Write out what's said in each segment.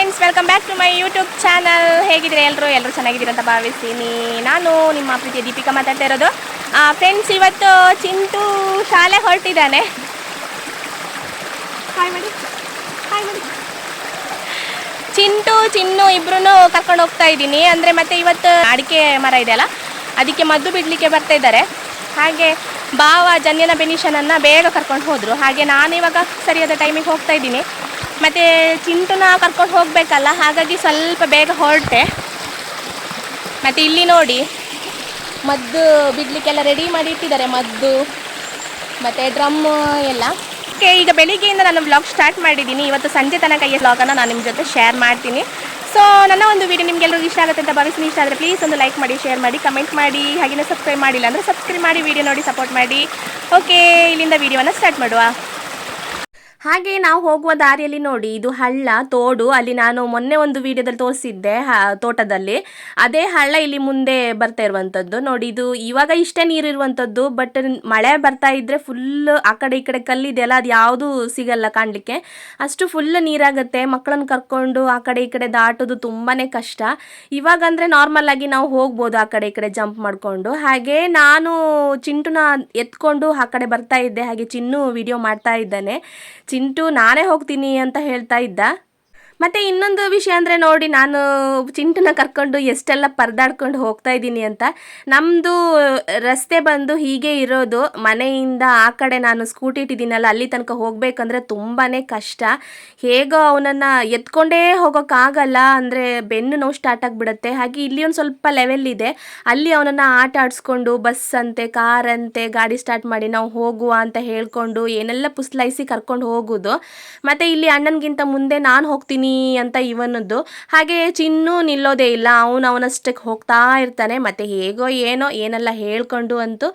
Friends welcome back to my YouTube channel ಹೇಗಿದ್ದೀರಾ ಎಲ್ಲರೂ ಎಲ್ಲರೂ ಚೆನ್ನಾಗಿದ್ದೀರಾ ಅಂತ ಭಾವಿಸ್ತೀನಿ. ನಾನು ನಿಮ್ಮ ಪ್ರೀತಿಯ ದೀಪಿಕಾ ಮಾತಾಡ್ತಾ ಇರೋದು. ಫ್ರೆಂಡ್ಸ್ ಇವತ್ತು ಚಿಂಟು ಶಾಲೆ ಹೊರಟಿದ್ದಾನೆ. ಹಾಯ್ ಚಿಂಟು, ಚಿನ್ನು ಇಬ್ರು ಕರ್ಕೊಂಡು ಹೋಗ್ತಾ ಇದ್ದೀನಿ. ಅಂದರೆ ಮತ್ತೆ ಇವತ್ತು ಅಡಿಕೆ ಮರ ಇದೆಯಲ್ಲ ಅದಕ್ಕೆ ಮದ್ದು ಬಿಡಲಿಕ್ಕೆ ಬರ್ತಾ ಇದ್ದಾರೆ. ಹಾಗೆ ಬಾವ ಜನ್ಯನ ಬೆನಿಷನನ್ನು ಬೇಗ ಕರ್ಕೊಂಡು ಹೋದರು. ಹಾಗೆ ನಾನು ಇವಾಗ ಸರಿಯಾದ ಟೈಮಿಗೆ ಹೋಗ್ತಾ ಇದ್ದೀನಿ. ಮತ್ತು ಚಿಂಟುನ ಕರ್ಕೊಂಡು ಹೋಗಬೇಕಲ್ಲ, ಹಾಗಾಗಿ ಸ್ವಲ್ಪ ಬೇಗ ಹೊರಟೆ. ಮತ್ತು ಇಲ್ಲಿ ನೋಡಿ, ಮದ್ದು ಬಿಡಲಿಕ್ಕೆಲ್ಲ ರೆಡಿ ಮಾಡಿ ಇಟ್ಟಿದ್ದಾರೆ, ಮದ್ದು, ಮತ್ತು ಡ್ರಮ್ ಎಲ್ಲ. ಓಕೆ, ಈಗ ಬೆಳಿಗ್ಗೆಯಿಂದ ನಾನು ವ್ಲಾಗ್ ಸ್ಟಾರ್ಟ್ ಮಾಡಿದ್ದೀನಿ. ಇವತ್ತು ಸಂಜೆ ತನಕ ಈ ಬ್ಲಾಗನ್ನು ನಾನು ನಿಮ್ಮ ಜೊತೆ ಶೇರ್ ಮಾಡ್ತೀನಿ. ಸೊ ನನ್ನ ಒಂದು ವೀಡಿಯೋ ನಿಮಗೆಲ್ಲರಿಗೂ ಇಷ್ಟ ಆಗುತ್ತೆ ಅಂತ ಭಾವಿಸ್ತೀನಿ. ಇಷ್ಟ ಆದರೆ ಪ್ಲೀಸ್ ಒಂದು ಲೈಕ್ ಮಾಡಿ ಶೇರ್ ಮಾಡಿ ಕಮೆಂಟ್ ಮಾಡಿ. ಹಾಗೆಯೇ ಸಬ್ಸ್ಕ್ರೈಬ್ ಮಾಡಿಲ್ಲ ಅಂದರೆ ಸಬ್ಸ್ಕ್ರೈಬ್ ಮಾಡಿ ವಿಡಿಯೋ ನೋಡಿ ಸಪೋರ್ಟ್ ಮಾಡಿ. ಓಕೆ ಇಲ್ಲಿಂದ ವೀಡಿಯೋನ ಸ್ಟಾರ್ಟ್ ಮಾಡುವ. ಹಾಗೆ ನಾವು ಹೋಗುವ ದಾರಿಯಲ್ಲಿ ನೋಡಿ, ಇದು ಹಳ್ಳ, ತೋಡು. ಅಲ್ಲಿ ನಾನು ಮೊನ್ನೆ ಒಂದು ವಿಡಿಯೋದಲ್ಲಿ ತೋರಿಸಿದ್ದೆ ತೋಟದಲ್ಲಿ. ಅದೇ ಹಳ್ಳ ಇಲ್ಲಿ ಮುಂದೆ ಬರ್ತಾ ಇರುವಂಥದ್ದು. ನೋಡಿ, ಇದು ಇವಾಗ ಇಷ್ಟೇ ನೀರು ಇರುವಂಥದ್ದು, ಬಟ್ ಮಳೆ ಬರ್ತಾ ಇದ್ರೆ ಫುಲ್ ಆ ಕಡೆ ಈ ಕಡೆ ಕಲ್ಲಿದೆಯಲ್ಲ ಅದು ಯಾವುದು ಸಿಗಲ್ಲ ಕಾಣಲಿಕ್ಕೆ. ಅಷ್ಟು ಫುಲ್ ನೀರಾಗುತ್ತೆ. ಮಕ್ಕಳನ್ನು ಕರ್ಕೊಂಡು ಆ ಕಡೆ ಈ ಕಡೆ ದಾಟೋದು ತುಂಬಾ ಕಷ್ಟ. ಇವಾಗ ಅಂದರೆ ನಾರ್ಮಲ್ ಆಗಿ ನಾವು ಹೋಗ್ಬೋದು ಆ ಕಡೆ ಈ ಕಡೆ ಜಂಪ್ ಮಾಡಿಕೊಂಡು. ಹಾಗೆ ನಾನು ಚಿಂಟುನ ಎತ್ಕೊಂಡು ಆ ಕಡೆ ಬರ್ತಾ ಇದ್ದೆ, ಹಾಗೆ ಚಿನ್ನು ವಿಡಿಯೋ ಮಾಡ್ತಾ ಇದ್ದಾನೆ. ಚಿಂಟು ನಾನೇ ಹೋಗ್ತೀನಿ ಅಂತ ಹೇಳ್ತಾ ಇದ್ದ. ಮತ್ತೆ ಇನ್ನೊಂದು ವಿಷಯ ಅಂದರೆ ನೋಡಿ, ನಾನು ಚಿಂಟನ ಕರ್ಕೊಂಡು ಎಷ್ಟೆಲ್ಲ ಪರದಾಡ್ಕೊಂಡು ಹೋಗ್ತಾ ಇದ್ದೀನಿ ಅಂತ. ನಮ್ಮದು ರಸ್ತೆ ಬಂದು ಹೀಗೆ ಇರೋದು, ಮನೆಯಿಂದ ಆ ಕಡೆ ನಾನು ಸ್ಕೂಟಿ ಇಟ್ಟಿದ್ದೀನಲ್ಲ, ಅಲ್ಲಿ ತನಕ ಹೋಗಬೇಕಂದ್ರೆ ತುಂಬಾ ಕಷ್ಟ. ಹೇಗೋ ಅವನನ್ನು ಎತ್ಕೊಂಡೇ ಹೋಗೋಕ್ಕಾಗಲ್ಲ, ಅಂದರೆ ಬೆನ್ನು ನೋವು ಸ್ಟಾರ್ಟ್ ಆಗಿಬಿಡುತ್ತೆ. ಹಾಗೆ ಇಲ್ಲಿ ಒಂದು ಸ್ವಲ್ಪ ಲೆವೆಲ್ ಇದೆ. ಅಲ್ಲಿ ಅವನನ್ನು ಆಟ ಆಡಿಸ್ಕೊಂಡು ಬಸ್ ಅಂತೆ ಕಾರ್ ಅಂತೆ, ಗಾಡಿ ಸ್ಟಾರ್ಟ್ ಮಾಡಿ ನಾವು ಹೋಗುವ ಅಂತ ಹೇಳ್ಕೊಂಡು, ಏನೆಲ್ಲ ಪುಸ್ಲೈಸಿ ಕರ್ಕೊಂಡು ಹೋಗೋದು. ಮತ್ತು ಇಲ್ಲಿ ಅಣ್ಣನಿಗಿಂತ ಮುಂದೆ ನಾನು ಹೋಗ್ತೀನಿ ಅಂತ ಇವನದ್ದು. ಹಾಗೆ ಚಿನ್ನು ನಿಲ್ಲೋದೇ ಇಲ್ಲ. ಅವನು ಅವನಷ್ಟಕ್ಕೆ ಹೋಗ್ತಾ ಇರ್ತಾನೆ. ಮತ್ತು ಹೇಗೋ ಏನೋ ಏನೆಲ್ಲ ಹೇಳ್ಕೊಂಡು ಅಂತೂ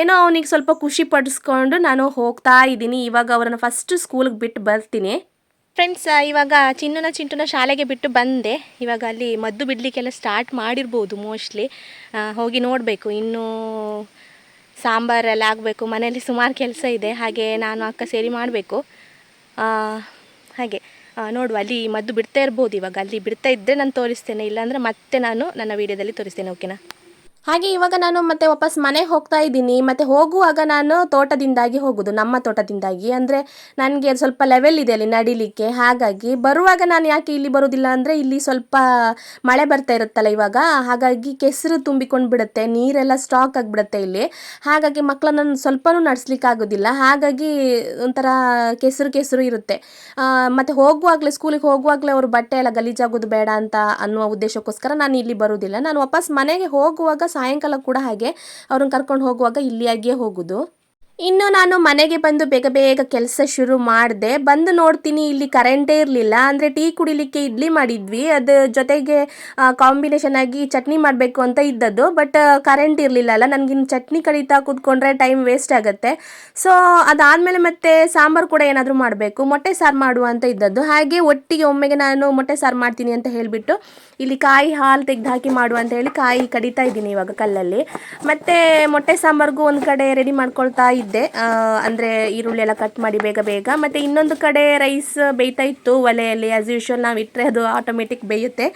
ಏನೋ ಅವನಿಗೆ ಸ್ವಲ್ಪ ಖುಷಿ ಪಡಿಸ್ಕೊಂಡು ನಾನು ಹೋಗ್ತಾ ಇದ್ದೀನಿ. ಇವಾಗ ಅವರನ್ನು ಫಸ್ಟ್ ಸ್ಕೂಲ್ಗೆ ಬಿಟ್ಟು ಬರ್ತೀನಿ. ಫ್ರೆಂಡ್ಸ್ ಇವಾಗ ಚಿನ್ನನ ಚಿಂಟುನ ಶಾಲೆಗೆ ಬಿಟ್ಟು ಬಂದೆ. ಇವಾಗ ಅಲ್ಲಿ ಮದ್ದು ಬಿಡಲಿಕ್ಕೆಲ್ಲ ಸ್ಟಾರ್ಟ್ ಮಾಡಿರ್ಬೋದು ಮೋಸ್ಟ್ಲಿ ಹೋಗಿ ನೋಡಬೇಕು. ಇನ್ನೂ ಸಾಂಬಾರೆಲ್ಲ ಆಗಬೇಕು. ಮನೆಯಲ್ಲಿ ಸುಮಾರು ಕೆಲಸ ಇದೆ. ಹಾಗೆ ನಾನು ಅಕ್ಕ ಸೇರಿ ಮಾಡಬೇಕು. ಹಾಗೆ. ನೋಡುವ, ಅಲ್ಲಿ ಮದ್ದು ಬಿಡ್ತಾ ಇರ್ಬೋದು ಇವಾಗ. ಅಲ್ಲಿ ಬಿಡ್ತಾ ಇದ್ದರೆ ನಾನು ತೋರಿಸ್ತೇನೆ, ಇಲ್ಲಾಂದರೆ ಮತ್ತೆ ನಾನು ನನ್ನ ವೀಡಿಯೋದಲ್ಲಿ ತೋರಿಸ್ತೇನೆ ಓಕೆನಾ ಹಾಗೆ ಇವಾಗ ನಾನು ಮತ್ತೆ ವಾಪಸ್ ಮನೆಗೆ ಹೋಗ್ತಾ ಇದ್ದೀನಿ. ಮತ್ತೆ ಹೋಗುವಾಗ ನಾನು ತೋಟದಿಂದಾಗಿ ಹೋಗುದು, ನಮ್ಮ ತೋಟದಿಂದಾಗಿ. ಅಂದರೆ ನನಗೆ ಸ್ವಲ್ಪ ಲೆವೆಲ್ ಇದೆ ಅಲ್ಲಿ ನಡಿಲಿಕ್ಕೆ. ಹಾಗಾಗಿ ಬರುವಾಗ ನಾನು ಯಾಕೆ ಇಲ್ಲಿ ಬರೋದಿಲ್ಲ ಅಂದರೆ ಇಲ್ಲಿ ಸ್ವಲ್ಪ ಮಳೆ ಬರ್ತಾ ಇರುತ್ತಲ್ಲ ಇವಾಗ. ಹಾಗಾಗಿ ಕೆಸರು ತುಂಬಿಕೊಂಡು ಬಿಡುತ್ತೆ, ನೀರೆಲ್ಲ ಸ್ಟಾಕ್ ಆಗಿಬಿಡುತ್ತೆ ಇಲ್ಲಿ. ಹಾಗಾಗಿ ಮಕ್ಕಳನ್ನ ಸ್ವಲ್ಪನೂ ನಡೆಸ್ಲಿಕ್ಕೆ ಆಗೋದಿಲ್ಲ. ಹಾಗಾಗಿ ಒಂಥರ ಕೆಸರು ಕೆಸರು ಇರುತ್ತೆ. ಮತ್ತೆ ಹೋಗುವಾಗಲೇ ಸ್ಕೂಲಿಗೆ ಹೋಗುವಾಗಲೇ ಅವ್ರ ಬಟ್ಟೆ ಎಲ್ಲ ಗಲೀಜಾಗೋದು ಬೇಡ ಅಂತ ಅನ್ನುವ ಉದ್ದೇಶಕ್ಕೋಸ್ಕರ ನಾನು ಇಲ್ಲಿ ಬರೋದಿಲ್ಲ. ನಾನು ವಾಪಸ್ ಮನೆಗೆ ಹೋಗುವಾಗ ಸಾಯಂಕಾಲ ಕೂಡ ಹಾಗೆ ಅವ್ರನ್ನ ಕರ್ಕೊಂಡು ಹೋಗುವಾಗ ಇಲ್ಲಿಯಾಗಿಯೇ ಹೋಗೋದು. ಇನ್ನು ನಾನು ಮನೆಗೆ ಬಂದು ಬೇಗ ಬೇಗ ಕೆಲಸ ಶುರು ಮಾಡಿದೆ. ಬಂದು ನೋಡ್ತೀನಿ ಇಲ್ಲಿ ಕರೆಂಟೇ ಇರಲಿಲ್ಲ. ಅಂದರೆ ಟೀ ಕುಡಿಲಿಕ್ಕೆ ಇಡ್ಲಿ ಮಾಡಿದ್ವಿ. ಅದು ಜೊತೆಗೆ ಕಾಂಬಿನೇಷನ್ ಆಗಿ ಚಟ್ನಿ ಮಾಡಬೇಕು ಅಂತ ಇದ್ದದ್ದು. ಬಟ್ ಕರೆಂಟ್ ಇರಲಿಲ್ಲ ಅಲ್ಲ. ನನಗಿನ್ನು ಚಟ್ನಿ ಕಡಿತಾ ಕೂತ್ಕೊಂಡ್ರೆ ಟೈಮ್ ವೇಸ್ಟ್ ಆಗುತ್ತೆ. ಸೊ ಅದಾದಮೇಲೆ ಮತ್ತೆ ಸಾಂಬಾರು ಕೂಡ ಏನಾದರೂ ಮಾಡಬೇಕು. ಮೊಟ್ಟೆ ಸಾರು ಮಾಡುವ ಅಂತ ಇದ್ದದ್ದು. ಹಾಗೆ ಒಟ್ಟಿಗೆ ಒಮ್ಮೆಗೆ ನಾನು ಮೊಟ್ಟೆ ಸಾರು ಮಾಡ್ತೀನಿ ಅಂತ ಹೇಳಿಬಿಟ್ಟು ಇಲ್ಲಿ ಕಾಯಿ ಹಾಲು ತೆಗೆದು ಹಾಕಿ ಮಾಡುವ ಅಂತ ಹೇಳಿ ಕಾಯಿ ಕಡಿತಾ ಇದ್ದೀನಿ ಇವಾಗ ಕಲ್ಲಲ್ಲಿ. ಮತ್ತು ಮೊಟ್ಟೆ ಸಾಂಬಾರ್ಗೂ ಒಂದು ಕಡೆ ರೆಡಿ ಮಾಡ್ಕೊಳ್ತಾ ಇದ್ದೆ. ಅಂದರೆ ಈರುಳ್ಳಿ ಎಲ್ಲ ಕಟ್ ಮಾಡಿ ಬೇಗ ಬೇಗ. ಮತ್ತೆ ಇನ್ನೊಂದು ಕಡೆ ರೈಸ್ ಬೇಯ್ತಾ ಇತ್ತು ಒಲೆಯಲ್ಲಿ. ಆ್ಯಸ್ ಯೂಶ್ವಲ್ ನಾವು ಇಟ್ಟರೆ ಅದು ಆಟೋಮೆಟಿಕ್ ಬೇಯುತ್ತೆ.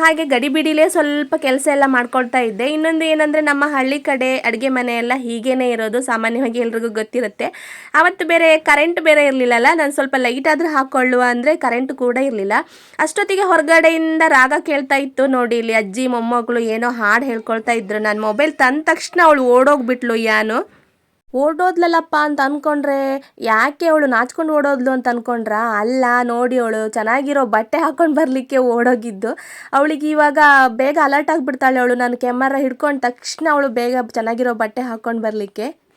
ಹಾಗೆ ಗಡಿಬಿಡಿಲೇ ಸ್ವಲ್ಪ ಕೆಲಸ ಎಲ್ಲ ಮಾಡ್ಕೊಳ್ತಾ ಇದ್ದೆ. ಇನ್ನೊಂದು ಏನಂದರೆ ನಮ್ಮ ಹಳ್ಳಿ ಕಡೆ ಅಡುಗೆ ಮನೆ ಎಲ್ಲ ಹೀಗೇನೆ ಇರೋದು, ಸಾಮಾನ್ಯವಾಗಿ ಎಲ್ರಿಗೂ ಗೊತ್ತಿರುತ್ತೆ. ಅವತ್ತು ಬೇರೆ ಕರೆಂಟ್ ಬೇರೆ ಇರಲಿಲ್ಲಲ್ಲ, ನಾನು ಸ್ವಲ್ಪ ಲೈಟ್ ಆದರೂ ಹಾಕ್ಕೊಳ್ಳುವ ಅಂದರೆ ಕರೆಂಟ್ ಕೂಡ ಇರಲಿಲ್ಲ. ಅಷ್ಟೊತ್ತಿಗೆ ಹೊರಗಡೆಯಿಂದ ರಾಗ ಕೇಳ್ತಾ ಇತ್ತು. ನೋಡಿ ಇಲ್ಲಿ ಅಜ್ಜಿ, ಮೊಮ್ಮಗಳು ಏನೋ ಹಾಡು ಹೇಳ್ಕೊಳ್ತಾ ಇದ್ರು. ನಾನು ಮೊಬೈಲ್ ತಂದ ತಕ್ಷಣ ಅವಳು ಓಡೋಗ್ಬಿಟ್ಲು ಯಾನು. ಓಡೋದ್ಲಲ್ಲಪ್ಪ ಅಂತ ಅನ್ಕೊಂಡ್ರೆ ಯಾಕೆ ಅವಳು ನಾಚ್ಕೊಂಡು ಓಡೋದ್ಲು ಅಂತ ಅನ್ಕೊಂಡ್ರ? ಅಲ್ಲ, ನೋಡಿ ಅವಳು, ಚೆನ್ನಾಗಿರೋ ಬಟ್ಟೆ ಹಾಕೊಂಡು ಬರಲಿಕ್ಕೆ ಓಡೋಗಿದ್ದು. ಅವಳಿಗೆ ಇವಾಗ ಬೇಗ ಅಲರ್ಟ್ ಆಗಿಬಿಡ್ತಾಳೆ ಅವಳು. ನಾನು ಕ್ಯಾಮರಾ ಹಿಡ್ಕೊಂಡ ತಕ್ಷಣ ಅವಳು ಬೇಗ ಚೆನ್ನಾಗಿರೋ ಬಟ್ಟೆ ಹಾಕೊಂಡು ಬರಲಿಕ್ಕೆ.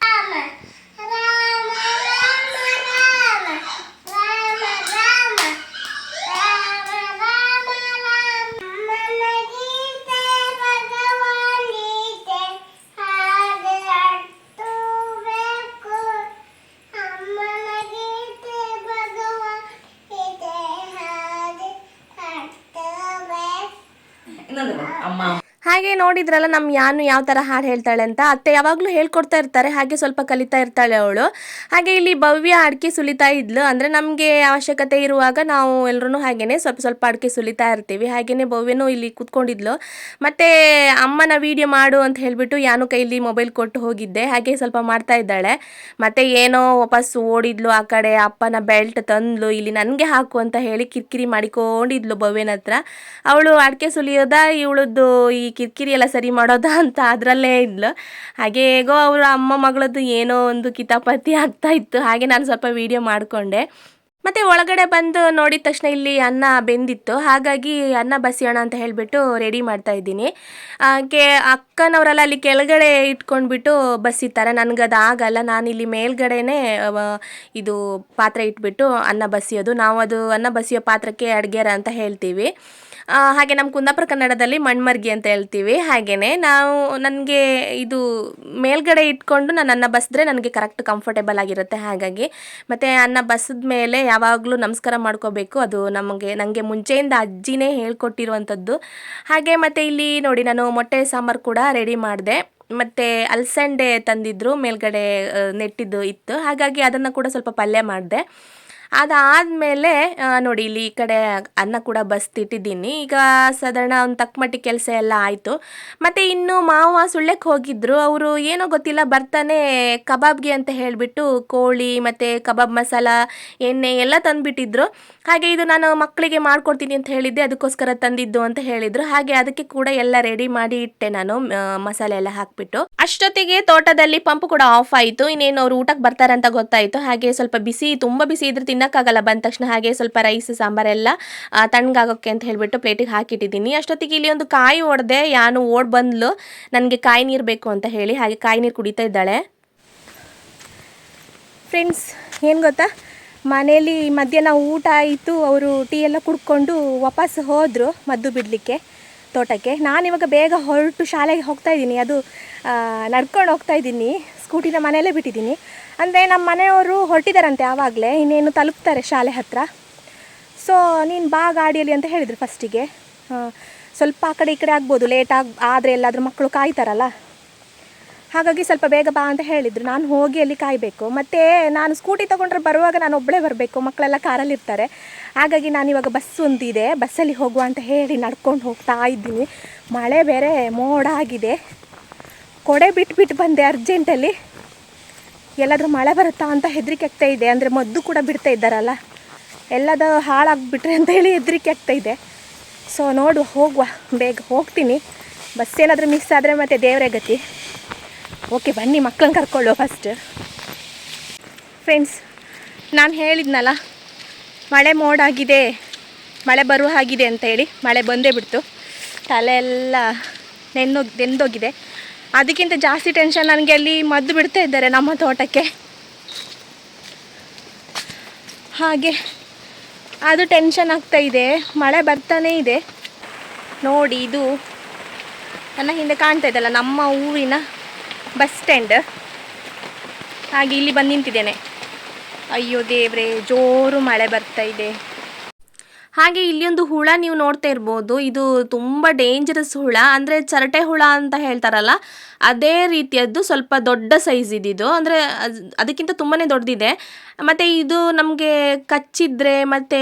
ನೋಡಿದ್ರಲ್ಲ ನಮ್ಮ ಯಾನು ಯಾವ ಥರ ಹಾಡು ಹೇಳ್ತಾಳೆ ಅಂತ, ಅತ್ತೆ ಯಾವಾಗಲೂ ಹೇಳ್ಕೊಡ್ತಾ ಇರ್ತಾರೆ, ಹಾಗೆ ಸ್ವಲ್ಪ ಕಲಿತಾ ಇರ್ತಾಳೆ ಅವಳು. ಹಾಗೆ ಇಲ್ಲಿ ಭವ್ಯ ಅಡಿಕೆ ಸುಲಿತಾ ಇದ್ಲು. ಅಂದರೆ ನಮಗೆ ಅವಶ್ಯಕತೆ ಇರುವಾಗ ನಾವು ಎಲ್ಲರೂ ಹಾಗೇನೆ ಸ್ವಲ್ಪ ಸ್ವಲ್ಪ ಅಡಿಕೆ ಸುಲಿತಾ ಇರ್ತೀವಿ. ಹಾಗೆಯೇ ಭವ್ಯನೂ ಇಲ್ಲಿ ಕೂತ್ಕೊಂಡಿದ್ಲು. ಮತ್ತು ಅಮ್ಮನ ವಿಡಿಯೋ ಮಾಡು ಅಂತ ಹೇಳಿಬಿಟ್ಟು ಯಾನು ಕೈಲಿ ಮೊಬೈಲ್ ಕೊಟ್ಟು ಹೋಗಿದ್ದೆ. ಹಾಗೆ ಸ್ವಲ್ಪ ಮಾಡ್ತಾ ಇದ್ದಾಳೆ. ಮತ್ತು ಏನೋ ವಾಪಸ್ ಓಡಿದ್ಲು ಆ ಕಡೆ, ಅಪ್ಪನ ಬೆಲ್ಟ್ ತಂದ್ಲು. ಇಲ್ಲಿ ನನಗೆ ಹಾಕು ಅಂತ ಹೇಳಿ ಕಿರಿಕಿರಿ ಮಾಡಿಕೊಂಡಿದ್ಲು ಭವ್ಯನ ಹತ್ರ. ಅವಳು ಅಡಿಕೆ ಸುಲಿಯೋದ, ಇವಳದ್ದು ಈ ಕಿರಿಕಿರಿ ಎಲ್ಲ ಸರಿ ಮಾಡೋದ ಅಂತ ಅದರಲ್ಲೇ ಇದ್ಲು. ಹಾಗೆ ಹೇಗೋ ಅವರ ಅಮ್ಮ ಮಗಳದ್ದು ಏನೋ ಒಂದು ಕಿತಾಪತಿ ಆಗ್ತಾ ಇತ್ತು. ಹಾಗೆ ನಾನು ಸ್ವಲ್ಪ ವಿಡಿಯೋ ಮಾಡಿಕೊಂಡೆ. ಮತ್ತು ಒಳಗಡೆ ಬಂದು ನೋಡಿದ ತಕ್ಷಣ ಇಲ್ಲಿ ಅನ್ನ ಬೆಂದಿತ್ತು. ಹಾಗಾಗಿ ಅನ್ನ ಬಸಿಯೋಣ ಅಂತ ಹೇಳಿಬಿಟ್ಟು ರೆಡಿ ಮಾಡ್ತಾ ಇದ್ದೀನಿ. ಹಾಗೆ ಅಕ್ಕನವರೆಲ್ಲ ಅಲ್ಲಿ ಕೆಳಗಡೆ ಇಟ್ಕೊಂಡ್ಬಿಟ್ಟು ಬಸಿತಾರೆ. ನನಗದು ಆಗಲ್ಲ. ನಾನು ಇಲ್ಲಿ ಮೇಲ್ಗಡೆನೇ ಇದು ಪಾತ್ರೆ ಇಟ್ಬಿಟ್ಟು ಅನ್ನ ಬಸಿಯೋದು. ನಾವು ಅದು ಅನ್ನ ಬಸಿಯೋ ಪಾತ್ರಕ್ಕೆ ಅಡುಗೆರ ಅಂತ ಹೇಳ್ತೀವಿ. ಹಾಗೆ ನಮ್ಮ ಕುಂದಾಪುರ ಕನ್ನಡದಲ್ಲಿ ಮಣ್ಮರ್ಗಿ ಅಂತ ಹೇಳ್ತೀವಿ. ಹಾಗೆಯೇ ನಾವು ನನಗೆ ಇದು ಮೇಲ್ಗಡೆ ಇಟ್ಕೊಂಡು ನಾನು ಅನ್ನ ಬಸಿದ್ರೆ ನನಗೆ ಕರೆಕ್ಟ್ ಕಂಫರ್ಟೇಬಲ್ ಆಗಿರುತ್ತೆ ಹಾಗಾಗಿ. ಮತ್ತು ಅನ್ನ ಬಸಿದ ಮೇಲೆ ಯಾವಾಗಲೂ ನಮಸ್ಕಾರ ಮಾಡ್ಕೋಬೇಕು. ಅದು ನಮಗೆ ನನಗೆ ಮುಂಚೆಯಿಂದ ಅಜ್ಜಿನೇ ಹೇಳ್ಕೊಟ್ಟಿರುವಂಥದ್ದು. ಹಾಗೆ ಮತ್ತು ಇಲ್ಲಿ ನೋಡಿ ನಾನು ಮೊಟ್ಟೆ ಸಾಂಬಾರು ಕೂಡ ರೆಡಿ ಮಾಡಿದೆ. ಮತ್ತು ಅಲ್ಸಂಡೆ ತಂದಿದ್ರು, ಮೇಲ್ಗಡೆ ನೆಟ್ಟಿದ್ದು ಇತ್ತು. ಹಾಗಾಗಿ ಅದನ್ನು ಕೂಡ ಸ್ವಲ್ಪ ಪಲ್ಯ ಮಾಡಿದೆ. ಅದಾದಮೇಲೆ ನೋಡಿ ಇಲ್ಲಿ ಈ ಕಡೆ ಅನ್ನ ಕೂಡ ಬಸ್ತಿಟ್ಟಿದ್ದೀನಿ. ಈಗ ಸಾಧಾರಣ ಒಂದು ತಕ್ಕಮಟ್ಟಿ ಕೆಲಸ ಎಲ್ಲ ಆಯಿತು. ಮತ್ತು ಇನ್ನು ಮಾವ ಸುಳ್ಳಕ್ಕೆ ಹೋಗಿದ್ದರು ಅವರು ಏನೋ ಗೊತ್ತಿಲ್ಲ, ಬರ್ತಾನೆ ಕಬಾಬ್ಗೆ ಅಂತ ಹೇಳಿಬಿಟ್ಟು ಕೋಳಿ ಮತ್ತು ಕಬಾಬ್ ಮಸಾಲ, ಎಣ್ಣೆ ಎಲ್ಲ ತಂದುಬಿಟ್ಟಿದ್ರು. ಹಾಗೆ ಇದು ನಾನು ಮಕ್ಕಳಿಗೆ ಮಾಡ್ಕೊಡ್ತೀನಿ ಅಂತ ಹೇಳಿದ್ದೆ, ಅದಕ್ಕೋಸ್ಕರ ತಂದಿದ್ದು ಅಂತ ಹೇಳಿದರು. ಹಾಗೆ ಅದಕ್ಕೆ ಕೂಡ ಎಲ್ಲ ರೆಡಿ ಮಾಡಿ ಇಟ್ಟೆ ನಾನು ಮಸಾಲೆ ಎಲ್ಲ ಹಾಕಿಬಿಟ್ಟು. ಅಷ್ಟೊತ್ತಿಗೆ ತೋಟದಲ್ಲಿ ಪಂಪ್ ಕೂಡ ಆಫ್ ಆಯಿತು. ಇನ್ನೇನು ಅವ್ರು ಊಟಕ್ಕೆ ಬರ್ತಾರೆ ಅಂತ ಗೊತ್ತಾಯಿತು. ಹಾಗೆ ಸ್ವಲ್ಪ ಬಿಸಿ ತುಂಬ ಬಿಸಿ ಇದ್ರೆ ತಿನ್ನಕ್ಕಾಗಲ್ಲ. ಬಂದ ತಕ್ಷಣ ಹಾಗೆ ಸ್ವಲ್ಪ ರೈಸ್ ಸಾಂಬಾರೆಲ್ಲ ತಣ್ಣಗಾಗೋಕ್ಕೆ ಅಂತ ಹೇಳಿಬಿಟ್ಟು ಪ್ಲೇಟಿಗೆ ಹಾಕಿಟ್ಟಿದ್ದೀನಿ. ಅಷ್ಟೊತ್ತಿಗೆ ಇಲ್ಲಿ ಒಂದು ಕಾಯಿ ಹೊಡೆದೆ ಯಾನು ಓಡ್ ಬಂದ್ಲು. ನನಗೆ ಕಾಯಿ ನೀರು ಬೇಕು ಅಂತ ಹೇಳಿ ಹಾಗೆ ಕಾಯಿ ನೀರು ಕುಡಿತಾ ಇದ್ದಾಳೆ. ಫ್ರೆಂಡ್ಸ್ ಏನು ಗೊತ್ತಾ? ಮನೇಲಿ ಮಧ್ಯಾಹ್ನ ಊಟ ಆಯಿತು, ಅವರು ಟೀ ಎಲ್ಲ ಕುಡ್ಕೊಂಡು ವಾಪಸ್ ಹೋದರು ಮದ್ದು ಬಿಡಲಿಕ್ಕೆ ತೋಟಕ್ಕೆ. ನಾನಿವಾಗ ಬೇಗ ಹೊರಟು ಶಾಲೆಗೆ ಹೋಗ್ತಾ ಇದ್ದೀನಿ. ಅದು ನಡ್ಕೊಂಡು ಹೋಗ್ತಾ ಇದ್ದೀನಿ. ಸ್ಕೂಟಿನ ಮನೆಯಲ್ಲೇ ಬಿಟ್ಟಿದ್ದೀನಿ. ಅಂದರೆ ನಮ್ಮ ಮನೆಯವರು ಹೊರಟಿದ್ದಾರಂತೆ ಆವಾಗಲೇ, ಇನ್ನೇನು ತಲುಪ್ತಾರೆ ಶಾಲೆ ಹತ್ರ. ಸೊ ನೀನು ಬಾ ಗಾಡಿಯಲ್ಲಿ ಅಂತ ಹೇಳಿದರು ಫಸ್ಟಿಗೆ ಸ್ವಲ್ಪ ಆ ಕಡೆ ಈ ಕಡೆ ಆಗ್ಬೋದು ಲೇಟ್ ಆದರೆ ಎಲ್ಲಾದರೂ ಮಕ್ಕಳು ಕಾಯ್ತಾರಲ್ಲ. ಹಾಗಾಗಿ ಸ್ವಲ್ಪ ಬೇಗ ಬಾ ಅಂತ ಹೇಳಿದರು. ನಾನು ಹೋಗಿ ಅಲ್ಲಿ ಕಾಯಬೇಕು. ಮತ್ತು ನಾನು ಸ್ಕೂಟಿ ತೊಗೊಂಡ್ರೆ ಬರುವಾಗ ನಾನು ಒಬ್ಬಳೇ ಬರಬೇಕು, ಮಕ್ಕಳೆಲ್ಲ ಕಾರಲ್ಲಿ ಇರ್ತಾರೆ. ಹಾಗಾಗಿ ನಾನು ಇವಾಗ ಬಸ್ ಒಂದಿದೆ ಬಸ್ಸಲ್ಲಿ ಹೋಗುವ ಅಂತ ಹೇಳಿ ನಡ್ಕೊಂಡು ಹೋಗ್ತಾ ಇದ್ದೀನಿ. ಮಳೆ ಬೇರೆ ಮೋಡ ಆಗಿದೆ. ಕೊಡೆ ಬಿಟ್ಬಿಟ್ಟು ಬಿಟ್ಟು ಬಂದೆ ಅರ್ಜೆಂಟಲ್ಲಿ ಎಲ್ಲಾದರೂ ಮಳೆ ಬರುತ್ತಾ ಅಂತ ಹೆದರಿಕೆ ಆಗ್ತಾ ಇದೆ. ಅಂದರೆ ಮದ್ದು ಕೂಡ ಬಿಡ್ತಾ ಇದ್ದಾರಲ್ಲ. ಎಲ್ಲದ ಹಾಳಾಗ್ಬಿಟ್ರೆ ಅಂತ ಹೇಳಿ ಹೆದರಿಕೆ ಆಗ್ತಾ ಇದೆ. ಸೊ ನೋಡು ಹೋಗುವ. ಬೇಗ ಹೋಗ್ತೀನಿ. ಬಸ್ ಏನಾದರೂ ಮಿಸ್ ಆದರೆ ಮತ್ತೆ ದೇವರೇ ಗತಿ. ಓಕೆ ಬನ್ನಿ ಮಕ್ಕಳನ್ನ ಕರ್ಕೊಳ್ಳುವ ಫಸ್ಟ್ ಫ್ರೆಂಡ್ಸ್ ನಾನು ಹೇಳಿದ್ನಲ್ಲ, ಮಳೆ ಮೋಡಾಗಿದೆ ಮಳೆ ಬರುವ ಹಾಗಿದೆ ಅಂತ ಹೇಳಿ, ಮಳೆ ಬಂದೇ ಬಿಡ್ತು. ತಲೆ ಎಲ್ಲ ನೆನ್ನೋಗಿ ನೆಂದೋಗಿದೆ. ಅದಕ್ಕಿಂತ ಜಾಸ್ತಿ ಟೆನ್ಷನ್ ನನಗೆ ಅಲ್ಲಿ ಮದ್ದು ಬಿಡ್ತಾ ಇದ್ದಾರೆ ನಮ್ಮ ತೋಟಕ್ಕೆ. ಹಾಗೆ, ಅದು ಟೆನ್ಷನ್ ಆಗ್ತಾ ಇದೆ. ಮಳೆ ಬರ್ತಾನೇ ಇದೆ. ನೋಡಿ ಇದು ನನ್ನ ಹಿಂದೆ ಕಾಣ್ತಾ ಇದ್ದಲ್ಲ ನಮ್ಮ ಊರಿನ ಬಸ್ ಸ್ಟ್ಯಾಂಡ್ ಹಾಗೆ ಇಲ್ಲಿ ಬಂದು ನಿಂತಿದ್ದೇನೆ. ಅಯ್ಯೋ ದೇವ್ರೆ, ಜೋರು ಮಳೆ ಬರ್ತಾ ಇದೆ. ಹಾಗೆ ಇಲ್ಲಿ ಒಂದು ಹುಳ ನೀವು ನೋಡ್ತಾ ಇರ್ಬೋದು. ಇದು ತುಂಬ ಡೇಂಜರಸ್ ಹುಳ, ಅಂದರೆ ಚರಟೆ ಹುಳ ಅಂತ ಹೇಳ್ತಾರಲ್ಲ, ಅದೇ ರೀತಿಯದ್ದು ಸ್ವಲ್ಪ ದೊಡ್ಡ ಸೈಜ್ ಇದಿದು ಅಂದರೆ ಅದಕ್ಕಿಂತ ತುಂಬಾ ದೊಡ್ಡದಿದೆ ಮತ್ತು ಇದು ನಮಗೆ ಕಚ್ಚಿದ್ರೆ, ಮತ್ತು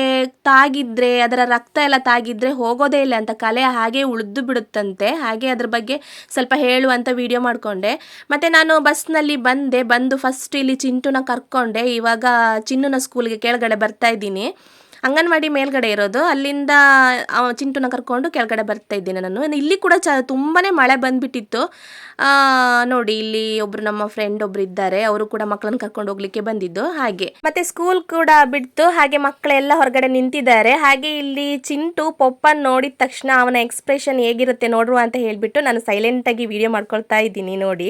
ತಾಗಿದ್ರೆ, ಅದರ ರಕ್ತ ಎಲ್ಲ ತಾಗಿದ್ರೆ ಹೋಗೋದೇ ಇಲ್ಲ ಅಂತ ಕಲೆ ಹಾಗೆ ಉಳಿದು ಬಿಡುತ್ತಂತೆ. ಹಾಗೆ ಅದ್ರ ಬಗ್ಗೆ ಸ್ವಲ್ಪ ಹೇಳುವಂತ ವಿಡಿಯೋ ಮಾಡಿಕೊಂಡೆ. ಮತ್ತು ನಾನು ಬಸ್ನಲ್ಲಿ ಬಂದೆ, ಬಂದು ಫಸ್ಟ್ ಇಲ್ಲಿ ಚಿಂಟುನ ಕರ್ಕೊಂಡೆ. ಇವಾಗ ಚಿನ್ನುನ ಸ್ಕೂಲ್ಗೆ ಕೆಳಗಡೆ ಬರ್ತಾ ಇದ್ದೀನಿ. ಅಂಗನವಾಡಿ ಮೇಲ್ಗಡೆ ಇರೋದು. ಅಲ್ಲಿಂದ ಚಿಂಟುನ ಕರ್ಕೊಂಡು ಕೆಳಗಡೆ ಬರ್ತಾ ಇದ್ದೀನಿ ನಾನು. ಇಲ್ಲಿ ಕೂಡ ಚ ತುಂಬಾ ಮಳೆ ಬಂದುಬಿಟ್ಟಿತ್ತು. ನೋಡಿ, ಇಲ್ಲಿ ಒಬ್ರು ನಮ್ಮ ಫ್ರೆಂಡ್ ಒಬ್ರು ಇದ್ದಾರೆ. ಅವರು ಕೂಡ ಮಕ್ಕಳನ್ನ ಕರ್ಕೊಂಡು ಹೋಗ್ಲಿಕ್ಕೆ ಬಂದಿದ್ದು. ಹಾಗೆ. ಮತ್ತೆ ಸ್ಕೂಲ್ ಕೂಡ ಬಿಡ್ತು. ಹಾಗೆ ಮಕ್ಕಳೆಲ್ಲ ಹೊರಗಡೆ ನಿಂತಿದ್ದಾರೆ. ಹಾಗೆ ಇಲ್ಲಿ ಚಿಂಟು ಪೊಪ್ಪನ್ ನೋಡಿದ ತಕ್ಷಣ ಅವನ ಎಕ್ಸ್ಪ್ರೆಷನ್ ಹೇಗಿರುತ್ತೆ ನೋಡುವ ಅಂತ ಹೇಳ್ಬಿಟ್ಟು ನಾನು ಸೈಲೆಂಟ್ ಆಗಿ ವಿಡಿಯೋ ಮಾಡ್ಕೊಳ್ತಾ ಇದ್ದೀನಿ, ನೋಡಿ.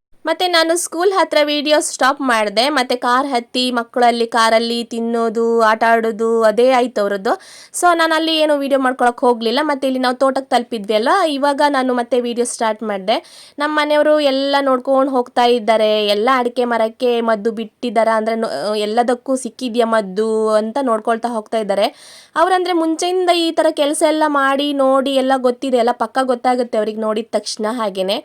ಮತ್ತು ನಾನು ಸ್ಕೂಲ್ ಹತ್ರ ವಿಡಿಯೋ ಸ್ಟಾಪ್ ಮಾಡಿದೆ, ಮತ್ತು ಕಾರ್ ಹತ್ತಿ, ಮಕ್ಕಳಲ್ಲಿ ಕಾರಲ್ಲಿ ತಿನ್ನೋದು, ಆಟ ಆಡೋದು, ಅದೇ ಆಯ್ತು ಅವರದ್ದು. ಸೊ ನಾನು ಅಲ್ಲಿ ಏನು ವಿಡಿಯೋ ಮಾಡ್ಕೊಳಕ್ಕೆ ಹೋಗಲಿಲ್ಲ, ಮತ್ತು ಇಲ್ಲಿ ನಾವು ತೋಟಕ್ಕೆ ತಲುಪಿದ್ವಿ ಅಲ್ಲ ಇವಾಗ ನಾನು ಮತ್ತೆ ವಿಡಿಯೋ ಸ್ಟಾರ್ಟ್ ಮಾಡಿದೆ. ನಮ್ಮ ಮನೆಯವರು ಎಲ್ಲ ನೋಡ್ಕೊಂಡು ಹೋಗ್ತಾ ಇದ್ದಾರೆ. ಎಲ್ಲ ಅಡಿಕೆ ಮರಕ್ಕೆ ಮದ್ದು ಬಿಟ್ಟಿದ್ದಾರೆ ಅಂದರೆ ಎಲ್ಲದಕ್ಕೂ ಸಿಕ್ಕಿದೆಯಾ ಮದ್ದು ಅಂತ ನೋಡ್ಕೊಳ್ತಾ ಹೋಗ್ತಾ ಇದ್ದಾರೆ. ಅವರಂದರೆ ಮುಂಚೆಯಿಂದ ಈ ಥರ ಕೆಲಸ ಎಲ್ಲ ಮಾಡಿ ನೋಡಿ ಎಲ್ಲ ಗೊತ್ತಿದೆ ಎಲ್ಲ ಪಕ್ಕ ಗೊತ್ತಾಗುತ್ತೆ ಅವ್ರಿಗೆ ನೋಡಿದ ತಕ್ಷಣ ಹಾಗೆಯೇ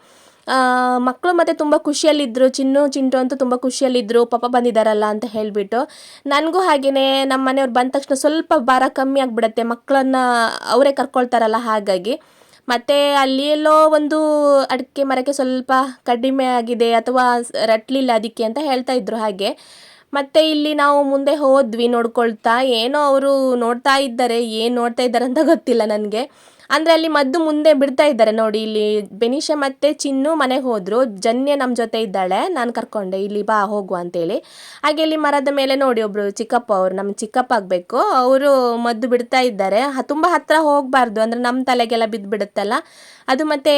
ಮಕ್ಕಳು ಮತ್ತು ತುಂಬ ಖುಷಿಯಲ್ಲಿದ್ದರು ಚಿನ್ನು, ಚಿಂಟು ಅಂತೂ ತುಂಬ ಖುಷಿಯಲ್ಲಿದ್ದರು ಪಾಪ ಬಂದಿದ್ದಾರಲ್ಲ ಅಂತ ಹೇಳಿಬಿಟ್ಟು. ನನಗೂ ಹಾಗೆಯೇ ನಮ್ಮ ಮನೆಯವ್ರು ಬಂದ ತಕ್ಷಣ ಸ್ವಲ್ಪ ಭಾರ ಕಮ್ಮಿ ಆಗಿಬಿಡತ್ತೆ ಮಕ್ಕಳನ್ನ ಅವರೇ ಕರ್ಕೊಳ್ತಾರಲ್ಲ ಹಾಗಾಗಿ. ಮತ್ತು ಅಲ್ಲಿ ಎಲ್ಲೋ ಒಂದು ಅಡಿಕೆ ಮರಕ್ಕೆ ಸ್ವಲ್ಪ ಕಡಿಮೆ ಆಗಿದೆ ಅಥವಾ ರಟ್ಲಿಲ್ಲ ಅದಕ್ಕೆ ಅಂತ ಹೇಳ್ತಾ ಇದ್ರು ಹಾಗೆ. ಮತ್ತು ಇಲ್ಲಿ ನಾವು ಮುಂದೆ ಹೋದ್ವಿ ನೋಡ್ಕೊಳ್ತಾ, ಏನೋ ಅವರು ನೋಡ್ತಾ ಇದ್ದಾರೆ, ಏನು ನೋಡ್ತಾ ಇದ್ದಾರೆ ಅಂತ ಗೊತ್ತಿಲ್ಲ ನನಗೆ. ಅಂದರೆ ಅಲ್ಲಿ ಮದ್ದು ಮುಂದೆ ಬಿಡ್ತಾ ಇದ್ದಾರೆ. ನೋಡಿ, ಇಲ್ಲಿ ಬೆನಿಷ ಮತ್ತು ಚಿನ್ನು ಮನೆಗೆ ಹೋದರು. ಜನ್ಯ ನಮ್ಮ ಜೊತೆ ಇದ್ದಾಳೆ. ನಾನು ಕರ್ಕೊಂಡೆ. ಇಲ್ಲಿ ಬಾ, ಹೋಗುವ ಅಂತೇಳಿ. ಹಾಗೆ ಇಲ್ಲಿ ಮರದ ಮೇಲೆ ನೋಡಿ ಒಬ್ಬರು ಚಿಕ್ಕಪ್ಪ ಅವರು ನಮ್ಮ ಚಿಕ್ಕಪ್ಪ ಆಗಬೇಕು. ಅವರು ಮದ್ದು ಬಿಡ್ತಾ ಇದ್ದಾರೆ. ತುಂಬ ಹತ್ತಿರ ಹೋಗಬಾರ್ದು. ಅಂದರೆ ನಮ್ಮ ತಲೆಗೆಲ್ಲ ಬಿದ್ದು ಬಿಡುತ್ತಲ್ಲ ಅದು ಮತ್ತು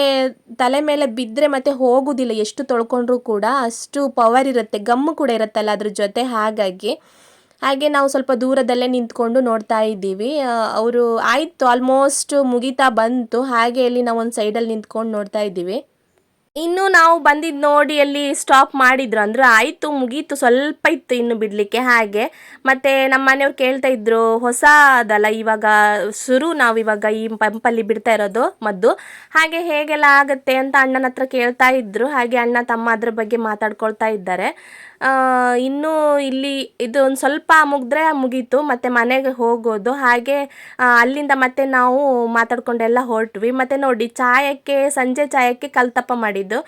ತಲೆ ಮೇಲೆ ಬಿದ್ದರೆ ಮತ್ತೆ ಹೋಗೋದಿಲ್ಲ. ಎಷ್ಟು ತೊಳ್ಕೊಂಡ್ರೂ ಕೂಡ ಅಷ್ಟು ಪವರ್ ಇರುತ್ತೆ. ಗಮ್ಮು ಕೂಡ ಇರುತ್ತಲ್ಲ ಅದ್ರ ಜೊತೆ. ಹಾಗಾಗಿ ಹಾಗೆ ನಾವು ಸ್ವಲ್ಪ ದೂರದಲ್ಲೇ ನಿಂತ್ಕೊಂಡು ನೋಡ್ತಾ ಇದ್ದೀವಿ. ಅವರು ಆಯಿತು ಆಲ್ಮೋಸ್ಟ್ ಮುಗಿತಾ ಬಂತು. ಹಾಗೆ ಇಲ್ಲಿ ನಾವು ಒಂದು ಸೈಡಲ್ಲಿ ನಿಂತ್ಕೊಂಡು ನೋಡ್ತಾ ಇದ್ದೀವಿ. ಇನ್ನು ನಾವು ಬಂದಿದ್ದು ನೋಡಿ ಅಲ್ಲಿ ಸ್ಟಾಪ್ ಮಾಡಿದ್ರು. ಅಂದ್ರೆ ಆಯಿತು, ಮುಗೀತು, ಸ್ವಲ್ಪ ಇತ್ತು ಇನ್ನು ಬಿಡಲಿಕ್ಕೆ ಹಾಗೆ. ಮತ್ತು ನಮ್ಮ ಮನೆಯವ್ರು ಕೇಳ್ತಾ ಇದ್ರು, ಹೊಸ ಅದಲ್ಲ, ಇವಾಗ ಶುರು ನಾವು ಇವಾಗ ಈ ಪಂಪಲ್ಲಿ ಬಿಡ್ತಾ ಇರೋದು ಮದ್ದು. ಹಾಗೆ ಹೇಗೆಲ್ಲ ಆಗುತ್ತೆ ಅಂತ ಅಣ್ಣನ ಹತ್ರ ಕೇಳ್ತಾ ಇದ್ರು. ಹಾಗೆ ಅಣ್ಣ ತಮ್ಮ ಅದ್ರ ಬಗ್ಗೆ ಮಾತಾಡ್ಕೊಳ್ತಾ ಇದ್ದಾರೆ. ಇನ್ನೂ ಇಲ್ಲಿ ಇದು ಒಂದು ಸ್ವಲ್ಪ ಮುಗಿದ್ರೆ ಮುಗೀತು. ಮತ್ತು ಮನೆಗೆ ಹೋಗೋದು. ಹಾಗೆ ಅಲ್ಲಿಂದ ಮತ್ತೆ ನಾವು ಮಾತಾಡ್ಕೊಂಡೆಲ್ಲ ಹೊರಟ್ವಿ. ಮತ್ತು ನೋಡಿ, ಚಾಯಕ್ಕೆ, ಸಂಜೆ ಚಾಯಕ್ಕೆ ಕಲ್ತಪ್ಪ ಮಾಡಿದ್ದು.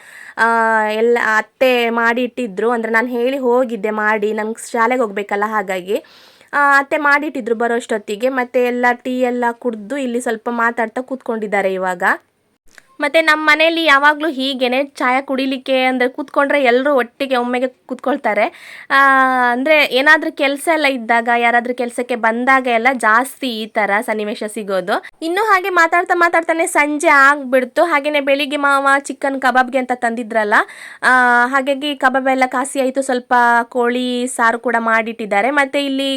ಎಲ್ಲ ಅತ್ತೆ ಮಾಡಿ ಇಟ್ಟಿದ್ರು ಅಂದರೆ ನಾನು ಹೇಳಿ ಹೋಗಿದ್ದೆ ಮಾಡಿ. ನನಗೆ ಶಾಲೆಗೆ ಹೋಗಬೇಕಲ್ಲ ಹಾಗಾಗಿ. ಅತ್ತೆ ಮಾಡಿಟ್ಟಿದ್ರು ಬರೋಷ್ಟೊತ್ತಿಗೆ. ಮತ್ತು ಎಲ್ಲ ಟೀ ಎಲ್ಲ ಕುಡಿದು ಇಲ್ಲಿ ಸ್ವಲ್ಪ ಮಾತಾಡ್ತಾ ಕೂತ್ಕೊಂಡಿದ್ದಾರೆ ಇವಾಗ. ಮತ್ತು ನಮ್ಮ ಮನೆಯಲ್ಲಿ ಯಾವಾಗಲೂ ಹೀಗೇನೆ ಚಾಯ ಕುಡಿಲಿಕ್ಕೆ ಅಂದರೆ ಕೂತ್ಕೊಂಡ್ರೆ ಎಲ್ಲರೂ ಒಟ್ಟಿಗೆ ಒಮ್ಮೆಗೆ ಕೂತ್ಕೊಳ್ತಾರೆ. ಅಂದರೆ ಏನಾದರೂ ಕೆಲಸ ಎಲ್ಲ ಇದ್ದಾಗ, ಯಾರಾದರೂ ಕೆಲಸಕ್ಕೆ ಬಂದಾಗ ಎಲ್ಲ ಜಾಸ್ತಿ ಈ ಥರ ಸನ್ನಿವೇಶ ಸಿಗೋದು. ಇನ್ನು ಹಾಗೆ ಮಾತಾಡ್ತಾ ಮಾತಾಡ್ತಾನೆ ಸಂಜೆ ಆಗಿಬಿಡ್ತು. ಹಾಗೆಯೇ ಬೆಳಿಗ್ಗೆ ಮಾವ ಚಿಕನ್ ಕಬಾಬ್ಗೆ ಅಂತ ತಂದಿದ್ರಲ್ಲ ಹಾಗಾಗಿ ಕಬಾಬ್ ಎಲ್ಲ ಕಾಸಿ ಆಯಿತು. ಸ್ವಲ್ಪ ಕೋಳಿ ಸಾರು ಕೂಡ ಮಾಡಿಟ್ಟಿದ್ದಾರೆ. ಮತ್ತು ಇಲ್ಲಿ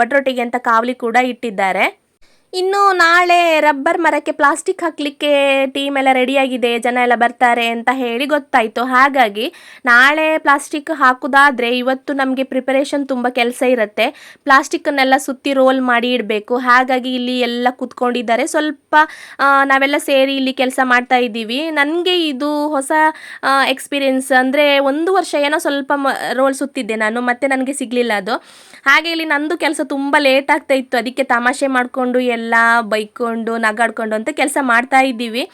ಬಟ್ರೊಟ್ಟಿಗೆ ಅಂತ ಕಾವಲಿ ಕೂಡ ಇಟ್ಟಿದ್ದಾರೆ. ಇನ್ನು ನಾಳೆ ರಬ್ಬರ್ ಮರಕ್ಕೆ ಪ್ಲಾಸ್ಟಿಕ್ ಹಾಕಲಿಕ್ಕೆ ಟೀಮ್ ಎಲ್ಲ ರೆಡಿಯಾಗಿದೆ, ಜನ ಎಲ್ಲ ಬರ್ತಾರೆ ಅಂತ ಹೇಳಿ ಗೊತ್ತಾಯಿತು. ಹಾಗಾಗಿ ನಾಳೆ ಪ್ಲಾಸ್ಟಿಕ್ ಹಾಕೋದಾದರೆ ಇವತ್ತು ನಮಗೆ ಪ್ರಿಪರೇಷನ್ ತುಂಬ ಕೆಲಸ ಇರುತ್ತೆ. ಪ್ಲಾಸ್ಟಿಕ್ಕನ್ನೆಲ್ಲ ಸುತ್ತಿ ರೋಲ್ ಮಾಡಿ ಇಡಬೇಕು. ಹಾಗಾಗಿ ಇಲ್ಲಿ ಎಲ್ಲ ಕೂತ್ಕೊಂಡಿದ್ದಾರೆ. ಸ್ವಲ್ಪ ನಾವೆಲ್ಲ ಸೇರಿ ಇಲ್ಲಿ ಕೆಲಸ ಮಾಡ್ತಾ ಇದ್ದೀವಿ. ನನಗೆ ಇದು ಹೊಸ ಎಕ್ಸ್ಪೀರಿಯೆನ್ಸ್ ಅಂದರೆ ಒಂದು ವರ್ಷ ಏನೋ ಸ್ವಲ್ಪ ರೋಲ್ ಸುತ್ತಿದ್ದೆ ನಾನು, ಮತ್ತೆ ನನಗೆ ಸಿಗಲಿಲ್ಲ ಅದು. ಹಾಗೆ ಇಲ್ಲಿ ನಂದು ಕೆಲಸ ತುಂಬ ಲೇಟ್ ಆಗ್ತಾ ಇತ್ತು. ಅದಕ್ಕೆ ತಮಾಷೆ ಮಾಡಿಕೊಂಡು ಎಲ್ಲ ಬೈಕೊಂಡು ನಗಾಡ್ಕೊಂಡು ಅಂತ ಕೆಲಸ ಮಾಡ್ತಾ ಇದ್ದೀವಿ.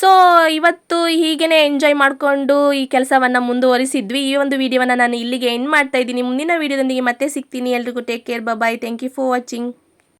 ಸೊ ಇವತ್ತು ಹೀಗೇ ಎಂಜಾಯ್ ಮಾಡಿಕೊಂಡು ಈ ಕೆಲಸವನ್ನು ಮುಂದುವರಿಸಿದ್ವಿ. ಈ ಒಂದು ವಿಡಿಯೋವನ್ನು ನಾನು ಇಲ್ಲಿಗೆ ಎಂಡ್ ಮಾಡ್ತಾ ಇದ್ದೀನಿ. ಮುಂದಿನ ವಿಡಿಯೋದೊಂದಿಗೆ ಮತ್ತೆ ಸಿಗ್ತೀನಿ. ಎಲ್ರಿಗೂ take care bye thank you for watching